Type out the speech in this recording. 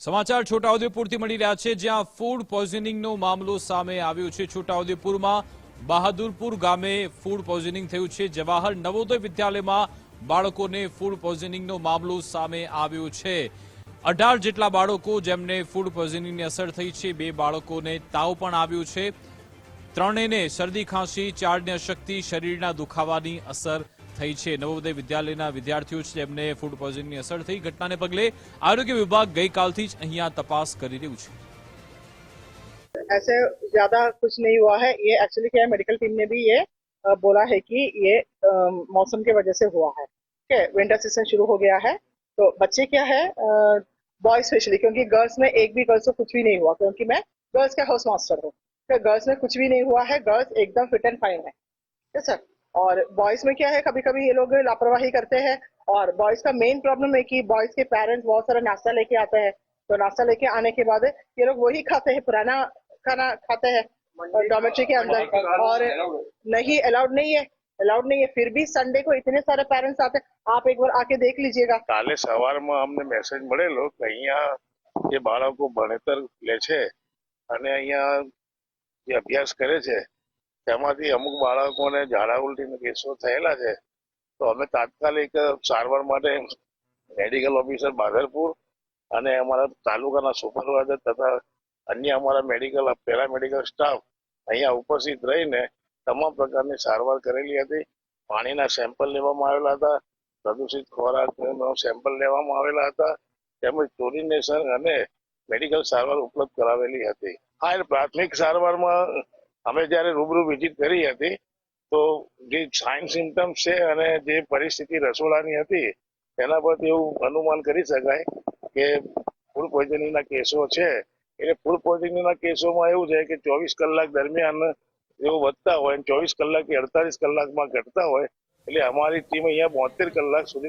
સમાચાર છોટાઉદેપુરથી મળી રહ્યા છે, જ્યાં ફૂડ પોઈઝનિંગનો મામલો સામે આવ્યો છે. છોટાઉદેપુરમાં બહાદુરપુર ગામે ફૂડ પોઈઝનિંગ થયું છે. જવાહર નવોદય વિદ્યાલયમાં બાળકોને ફૂડ પોઈઝનિંગનો મામલો સામે આવ્યો છે. અઢાર જેટલા બાળકો જેમને ફૂડ પોઈઝનિંગની અસર થઈ છે, બે બાળકોને તાવ પણ આવ્યો છે. ત્રણેયને શરદી ખાંસી, ચારને અશક્તિ, શરીરના દુખાવાની અસર થઈ છે નવોદય વિદ્યાલયના વિદ્યાર્થીઓ છે જેમને ફૂડ પોઈઝનિંગની અસર થઈ ઘટનાને પગલે આરોગ્ય વિભાગ ગઈકાલથી જ અહીંયા તપાસ કરી રહ્યું છે ऐसे ज्यादा कुछ नहीं हुआ है ये एक्चुअली क्या है मेडिकल टीम ने भी ये अ, बोला है कि ये अ, मौसम की वजह से हुआ है ठीक है विंटर सीजन शुरू हो गया है तो बच्चे क्या है बॉय स्पेशली क्योंकि गर्ल्स में एक भी गर्ल्स को कुछ भी नहीं हुआ क्योंकि मैं गर्ल्स का हाउस मास्टर हूँ तो गर्ल्स में कुछ भी नहीं हुआ है गर्ल्स एकदम फिट एंड फाइन है ठीक है सर और बॉयज में क्या है कभी कभी ये लोग लापरवाही करते हैं और बॉयज का मेन प्रॉब्लम है कि बॉयज के पेरेंट्स बहुत सारा नाश्ता लेके आते हैं तो नाश्ता लेके आने के बाद ये लोग वही खाते हैं पुराना खाना खाते हैं डॉमेट्री के अंदर और नहीं अलाउड नहीं है अलाउड नहीं है फिर भी संडे को इतने सारे पेरेंट्स आते हैं आप एक बार आके देख लीजिएगा કાલે સવારમાં અમને મેસેજ મળેલો કે અહીંયા જે બાળકો ભણતર લે છે અને અહીંયા જે અભ્યાસ કરે છે તેમાંથી અમુક બાળકોને ઝાડા ઉલટીના કેસો થયેલા છે. તો અમે તાત્કાલિક સારવાર માટે મેડિકલ ઓફિસર બાદરપુર અને અમારા તાલુકાના સુપરવાઇઝર તથા અન્ય અમારા મેડિકલ પેરામેડિકલ સ્ટાફ અહીંયા ઉપસ્થિત રહીને તમામ પ્રકારની સારવાર કરેલી હતી. પાણીના સેમ્પલ લેવામાં આવેલા હતા, પ્રદૂષિત ખોરાકનો સેમ્પલ લેવામાં આવેલા હતા, તેમજ ક્લોરિનેશન અને મેડિકલ સારવાર ઉપલબ્ધ કરાવેલી હતી. હા એટલે પ્રાથમિક સારવારમાં અમે જ્યારે રૂબરૂ વિઝિટ કરી હતી, તો જે સાઇન સિમ્ટમ્સ છે અને જે પરિસ્થિતિ રસોડાની હતી, તેના પરથી એવું અનુમાન કરી શકાય કે ફૂડ પોઈઝનિંગના કેસો છે. એટલે ફૂડ પોઈઝનિંગના કેસોમાં એવું છે કે ચોવીસ કલાક દરમિયાન એવું વધતા હોય ચોવીસ કલાકથી અડતાલીસ કલાકમાં ઘટતા હોય, એટલે અમારી ટીમ અહીંયા બોતેર કલાક સુધી